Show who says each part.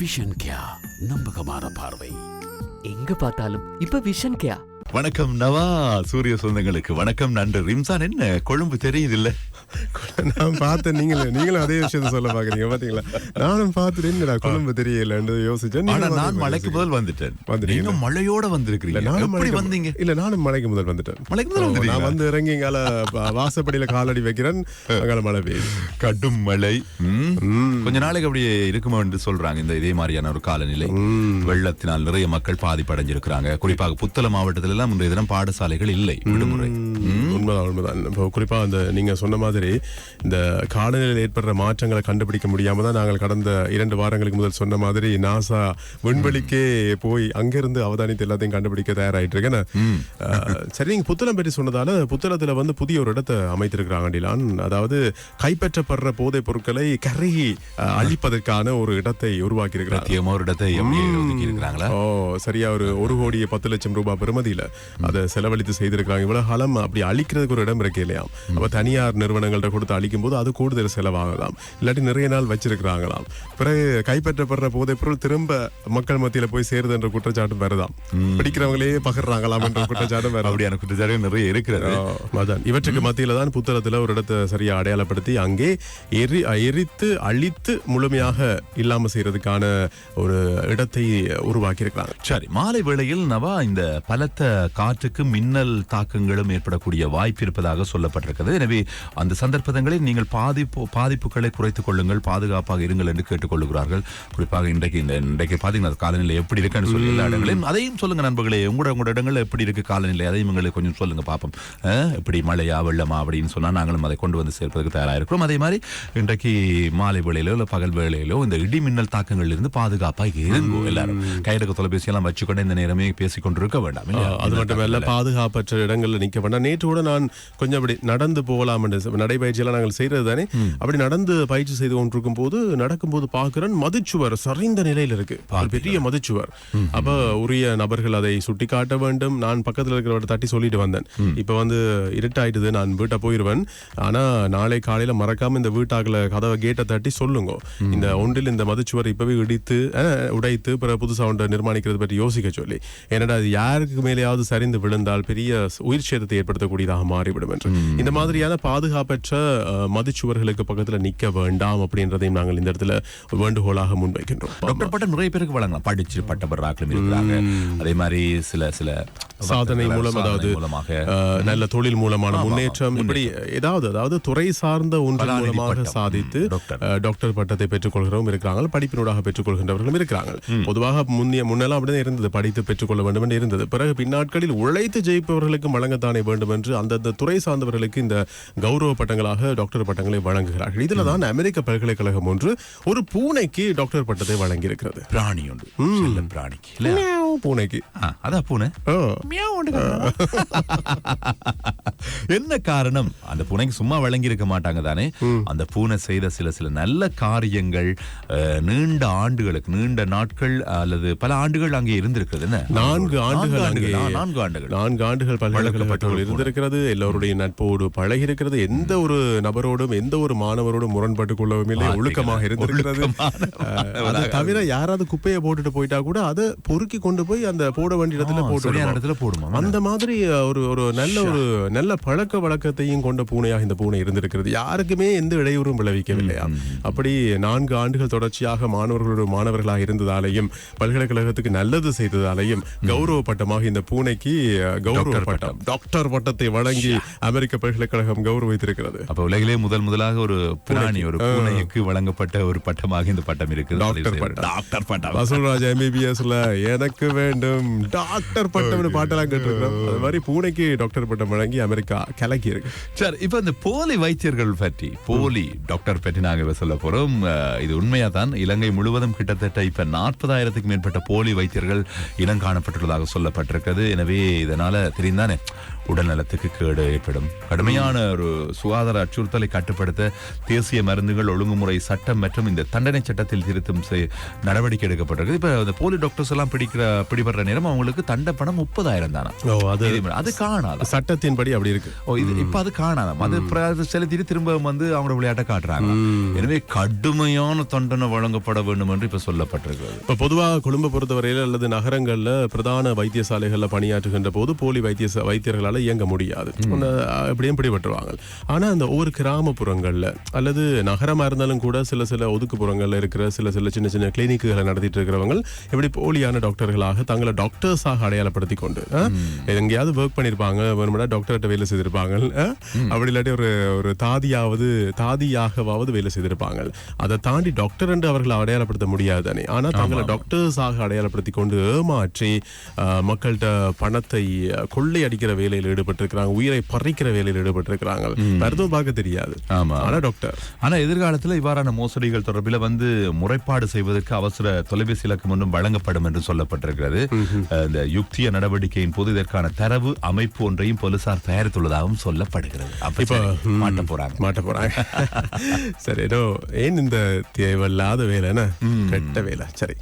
Speaker 1: Vision கியா நம்பகமான பார்வை.
Speaker 2: எங்க பார்த்தாலும் இப்ப விஷன் கேயா
Speaker 3: வணக்கம் நவா சூரிய சொந்தங்களுக்கு வணக்கம் நன்று ரிம்சான் என்ன? கொழும்பு தெரியுது இல்ல
Speaker 4: நான் பார்த்தேன் நீங்களும் நீங்களும் அதே விஷயத்த சொல்ல பாக்குறீங்க பாத்தீங்களா நானும் பார்த்துட்டு என்னடா கொழும்பு தெரியலன்னு யோசிச்சேன்.
Speaker 3: ஆனா நான் மலைக்கு முதல் வந்துட்டேன். மழையோட வந்திருக்கீங்க
Speaker 4: நானும் மலைக்கு-
Speaker 3: வந்தீங்க?
Speaker 4: இல்ல நானும் மலைக்கு முதல் வந்துட்டேன்.
Speaker 3: மலைக்கு முதல் வந்துட்டீங்களா?
Speaker 4: நான் வந்து இறங்கி இங்கால வாசப்படியில காலடி வைக்கிறேன். அங்கால மழை பெய்யுது.
Speaker 3: கடும் மழை. கொஞ்ச நாளைக்கு அப்படியே இருக்குமோ என்று சொல்றாங்க இந்த இதே மாதிரியான ஒரு காலநிலை. வெள்ளத்தினால் நிறைய மக்கள் பாதிப்படைஞ்சிருக்கிறாங்க. குறிப்பாக புத்தளம் மாவட்டத்தில் எல்லாம் இன்றைய தினம் பாடசாலைகள் இல்லை. விடுமுறை.
Speaker 4: உண்மைதான் உண்மைதான். இப்போ குறிப்பா அந்த நீங்க சொன்ன மாதிரி இந்த காலநிலையில் ஏற்படுற மாற்றங்களை கண்டுபிடிக்க முடியாம தான் நாங்கள் கடந்த இரண்டு வாரங்களுக்கு முதல் சொன்ன மாதிரி நாசா விண்வெளிக்கே போய் அங்கிருந்து அவதானித்து எல்லாத்தையும் கண்டுபிடிக்க தயாராயிட்டு இருக்கேன் சரி நீங்க புத்தளம் பற்றி சொன்னதால புத்தளத்துல வந்து புதிய ஒரு இடத்தை அமைத்திருக்கிறாங்க டிலான் அதாவது கைப்பற்றப்படுற போதைப் பொருட்களை கருகி அழிப்பதற்கான ஒரு இடத்தை உருவாக்கி இருக்கிறாங்க
Speaker 3: ஒரு இடத்தை இருக்கிறாங்களா
Speaker 4: ஓ சரியா ஒரு ஒரு கோடியே பத்து லட்சம் ரூபாய் பெறுமதியில அதை செலவழித்து செய்திருக்கிறாங்க. இவ்வளவு காலம் அப்படி அழிக்கிறதுக்கு ஒரு இடம் இருக்கு இல்லையா? அப்ப தனியார் நிறுவனங்கள்ட்ட கொடுத்து அழிக்கும் போது அது கூடுதல் செலவாகலாம். இல்லாட்டி நிறைய நாள் வச்சிருக்கிறாங்களாம். பிறகு கைப்பற்றப்படுற போதைப் பொருள் திரும்ப மக்கள் மத்தியில போய் சேருது என்ற குற்றச்சாட்டும் வருதாம். பிடிக்கிறவங்களே பகிர்றாங்களாம் என்ற குற்றச்சாட்டும் வருது
Speaker 3: அப்படியான குற்றச்சாட்டு நிறைய இருக்கிறது.
Speaker 4: அதான். இவற்றுக்கு மத்தியில தான் புத்தளத்துல ஒரு இடத்தை சரியா அடையாளப்படுத்தி அங்கே எரி எரித்து அழித்து முழுமையாக இல்லாம செய்யறதுக்கான ஒரு இடத்தை உருவாக்கி இருக்கிறாங்க
Speaker 3: சரி மாலை வேளையில் நவா இந்த பலத்த காற்றுக்கு மின்னல் தாக்கங்களும் ஏற்படக்கூடிய வாய்ப்பு இருப்பதாக சொல்லப்பட்டிருக்கிறது. எனவே அந்த சந்தர்ப்பங்களில் நீங்கள் பாதிப்பு பாதிப்புகளை குறைத்துக் கொள்ளுங்கள் பாதுகாப்பாக இருங்கள் என்று கேட்டுக்கொள்கிறார்கள் குறிப்பாக இன்றைக்கு இந்த இன்றைக்கு பாத்தீங்கன்னா காலநிலை எப்படி இருக்குன்னு சொல்லி எல்லா இடங்களையும் அதையும் சொல்லுங்க நண்பர்களே உங்களோட உங்களோட இடங்கள்ல எப்படி இருக்கு காலநிலை அதையும் எங்களுக்கு கொஞ்சம் சொல்லுங்க பார்ப்போம் எப்படி மழையா வெள்ளமா அப்படின்னு சொன்னா நாங்களும் அதை கொண்டு வந்து சேர்ப்பதற்கு தயாராக இருக்கிறோம் அதே மாதிரி இன்றைக்கு மாலை வேளையிலோ இல்லை பகல் வேளையிலோ இந்த இடி மின்னல் தாக்கங்கள் இருந்து பாதுகாப்பாக இருங்கோ எல்லாரும். கையெடுக்க தொலைபேசி எல்லாம் வச்சுக்கொண்டு இந்த நேரமே பேசிக் கொண்டிருக்க வேண்டாம்?
Speaker 4: அது மட்டுமல்ல பாதுகாப்பற்ற இடங்கள்ல நிக்க வேண்டாம். நேற்று கூட நான் கொஞ்சம் அப்படி நடந்து போகலாம் என்று நடைபயிற்சி எல்லாம் நாங்கள் செய்யறது தானே அப்படி நடந்து பயிற்சி செய்து கொண்டிருக்கும் போது நடக்கும்போது பார்க்கிறேன் மதிச்சுவர் சரிந்த நிலையில இருக்கு. பெரிய மதிச்சுவர். அப்ப உரிய நபர்கள் அதை சுட்டி காட்ட வேண்டும். நான் பக்கத்துல இருக்கிறவரை தட்டி சொல்லிட்டு வந்தேன். இப்ப வந்து இருட்டாயிட்டுது நான் வீட்டை போயிருவேன். ஆனா நாளை காலையில மறக்காம இந்த வீட்டாக்குல கதவை கேட்டை தட்டி சொல்லுங்க. இந்த ஒன்றில் இந்த மதிச்சுவர் இப்பவே இடித்து உடைத்து பிறகு புதுசா ஒன்றை நிர்மாணிக்கிறது பற்றி யோசிக்க சொல்லி ஏன்னா அது யாருக்கு மேலேயாவது சரிந்து விழுந்தால் பெரிய உயிர் சேதத்தை ஏற்படுத்தக்கூடியதாக மாறிவிடும் என்று. இந்த மாதிரியான பாதுகாப்பற்ற மதிச்சுவர்களுக்கு பக்கத்துல நிக்க வேண்டாம் அப்படின்றதையும் நாங்கள் இந்த இடத்துல வேண்டுகோளாக முன்வைக்கின்றோம்.
Speaker 3: டாக்டர் பட்டம் நிறைய பேருக்கு வழங்கலாம். படிச்சு பட்டப்படுறாக்களும் இருக்கிறாங்க. அதே மாதிரி சில சில
Speaker 4: சாதனை மூலம் அதாவது நல்ல தொழில் மூலமான முன்னேற்றம் இப்படி ஏதாவது அதாவது துறை சார்ந்த
Speaker 3: கலாநிதி
Speaker 4: மூலமாக. சாதித்து
Speaker 3: டாக்டர்.
Speaker 4: பட்டத்தை பெற்றுக்கொள்கிறவரும் இருக்கிறாங்க படிப்பினூடாக பெற்றுக்கொள்கின்றவர்களும் இருக்கிறாங்க. பொதுவாக முன்னிய முன்னெல்லாம் அப்படிதான் இருந்தது. படித்து பெற்றுக்கொள்ள வேண்டும் என்று இருந்தது. பிறகு பின்னாட்களில் உழைத்து ஜெயிப்பவர்களுக்கு வழங்கத்தானே வேண்டும் என்று அந்தந்த துறை சார்ந்தவர்களுக்கு இந்த கௌரவ பட்டங்களாக டாக்டர் பட்டங்களை வழங்குகிறார்கள். இதுல தான் அமெரிக்க பல்கலைக்கழகம் ஒன்று ஒரு பூனைக்கு டாக்டர் பட்டத்தை வழங்கி இருக்கிறது
Speaker 3: பிராணி செல்ல பிராணிக்கு. இல்லையா?
Speaker 4: பூனைக்கு.
Speaker 3: ஆ, அதான் பூனை?
Speaker 4: ஓ.
Speaker 3: என்ன காரணம்? அந்த பூனைக்கு சும்மா வழங்கி இருக்க மாட்டாங்க தானே? அந்த பூனை செய்த சில சில நல்ல காரியங்கள் நீண்ட ஆண்டுகளுக்கு நீண்ட நாட்கள் அல்லது பல ஆண்டுகள் அங்கே இருந்திருக்கிறது. என்ன?
Speaker 4: நான்கு ஆண்டுகள்
Speaker 3: நான்கு ஆண்டுகள்.
Speaker 4: நான்கு ஆண்டுகள் பல்கலைக்கழகத்தில் இருந்திருக்கிறது. எல்லோருடைய நட்போடு பழகி இருக்கிறது எந்த ஒரு நபரோடும் எந்த ஒரு மாணவரோடும் முரண்பட்டுக் கொள்ளவும் இல்லை. ஒழுக்கமாக இருந்திருக்கிறது. அது தவிர யாராவது குப்பையை போட்டுட்டு போயிட்டா கூட அதை பொறுக்கி கொண்டு போய் அந்த போட வேண்டிய இடத்துல போட்டு.
Speaker 3: இடத்துல போடுமா?
Speaker 4: அந்த மாதிரி ஒரு ஒரு நல்ல ஒரு நல்ல பழக்க வழக்கத்தையும் கொண்ட பூனையாக இந்த பூனை இருந்திருக்கிறது. யாருக்குமே எந்த இடையூறும் விளைவிக்கவில்லையா அப்படி நான்கு ஆண்டுகள் தொடர்ச்சியாக மாணவர்களோட மாணவர்களாக இருந்ததாலேயும் பல்கலைக்கழகத்துக்கு நல்லது செய்ததாலேயும் கௌரவ பட்டமாக இந்த பூனைக்கு கௌரவ பட்டம் டாக்டர் பட்டத்தை வழங்கி அமெரிக்க பல்கலைக்கழகம் கௌரவித்திருக்கிறது.
Speaker 3: அப்ப உலகிலே முதல் முதலாக ஒரு பிராணி ஒரு பூனைக்கு வழங்கப்பட்ட ஒரு பட்டமாக இந்த பட்டம் இருக்குது
Speaker 4: டாக்டர் பட்டம்.
Speaker 3: டாக்டர் பட்டம்.
Speaker 4: வசூல்ராஜ் எம்பிபிஎஸ்ல எனக்கு வேண்டும். டாக்டர் பட்டம்னு பாட்டெல்லாம் கேட்டிருக்கிறோம். அது மாதிரி பூனைக்கு டாக்டர் பட்டம் வழங்கி அமெரிக்கா கலக்கி இருக்கு.
Speaker 3: சரி இப்ப இந்த போலி வைத்தியர்கள் பற்றி போலி டாக்டர் பற்றி நாங்க இப்ப சொல்ல போறோம். இது உண்மையா தான் இலங்கை முழுவதும் கிட்டத்தட்ட இப்ப நாற்பதாயிரத்துக்கு மேற்பட்ட போலி வைத்தியர்கள் இனம் காணப்பட்டுள்ளதாக சொல்லப்பட்டிருக்கிறது. எனவே இதனால தெரிந்தானே உடல்நலத்துக்கு கேடு ஏற்படும். கடுமையான ஒரு சுகாதார அச்சுறுத்தலை கட்டுப்படுத்த தேசிய மருந்துகள் ஒழுங்குமுறை சட்டம் மற்றும் இந்த தண்டனை சட்டத்தில் திருத்தம் நடவடிக்கை எடுக்கப்பட்டிருக்கு. இப்ப இந்த போலி டாக்டர்ஸ் எல்லாம் பிடிக்கிற பிடிபடுற நேரம் அவங்களுக்கு தண்டை பணம் முப்பதாயிரம் தானா?
Speaker 4: அது
Speaker 3: அது காணாது?
Speaker 4: சட்டத்தின்படி அப்படி இருக்கு.
Speaker 3: ஓ இது இப்ப அது காணாதாம் அது செலுத்திட்டு திரும்ப வந்து அவங்களோட விளையாட்டை காட்டுறாங்க எனவே கடுமையான தண்டனை வழங்கப்பட வேண்டும் என்று இப்ப சொல்லப்பட்டிருக்கிறது.
Speaker 4: இப்ப பொதுவா கொழும்பை பொறுத்தவரையில அல்லது நகரங்கள்ல பிரதான வைத்தியசாலைகள்ல பணியாற்றுகின்ற போது போலி வைத்திய வைத்தியர்களால இயங்க முடியாது. எப்படியும் பிடிபட்டுருவாங்க. ஆனா அந்த ஒவ்வொரு கிராமப்புறங்கள்ல அல்லது நகரமா இருந்தாலும் கூட சில சில ஒதுக்குப்புறங்கள்ல இருக்கிற சில சில சின்ன சின்ன கிளினிக்குகளை நடத்திட்டு இருக்கிறவங்க இப்படி போலியான டாக்டர்களாக தங்களை டாக்டர்ஸாக அடையாளப்படுத்தி கொண்டு எங்கேயாவது ஒர்க் பண்ணிருப்பாங்க வேணும்னா டாக்டர்கிட்ட வேலை செய்திருப்பாங்க அப்படி இல்லாட்டி ஒரு ஒரு தாதியாவது தாதியாகவாவது வேலை செய்திருப்பாங்க. அதை தாண்டி டாக்டர் என்று அவர்களை அடையாளப்படுத்த முடியாது தானே. ஆனா தங்களை டாக்டர்ஸாக அடையாளப்படுத்தி கொண்டு ஏமாற்றி மக்கள்கிட்ட பணத்தை அஹ், கொள்ளையடிக்கிற வேலையில் ஈடுபட்டிருக்கிறாங்க. உயிரை பறிக்கிற வேலையில் ஈடுபட்டிருக்கிறாங்க. மருத்துவம் பார்க்க தெரியாது.
Speaker 3: ஆமா.
Speaker 4: ஆனா டாக்டர்.
Speaker 3: ஆனா எதிர்காலத்துல இவ்வாறான மோசடிகள் தொடர்பில் வந்து முறைப்பாடு செய்வதற்கு அவசர தொலைபேசி இலக்கம் ஒன்றும் வழங்கப்படும் என்று சொல்லப்பட்டிருக்கிறது. இந்த யுக்திய நடவடிக்கையின் போது இதற்கான தரவு அமைப்பு ஒன்றையும் போலீசார் தயாரித்துள்ளதாகவும் சொல்லப்படுகிறது. அப்ப மாட்ட போறாங்க.
Speaker 4: மாட்ட போறாங்க. சரி ஏதோ ஏன் இந்த தேவையில்லாத வேலை என்ன? கெட்ட வேலை. சரி.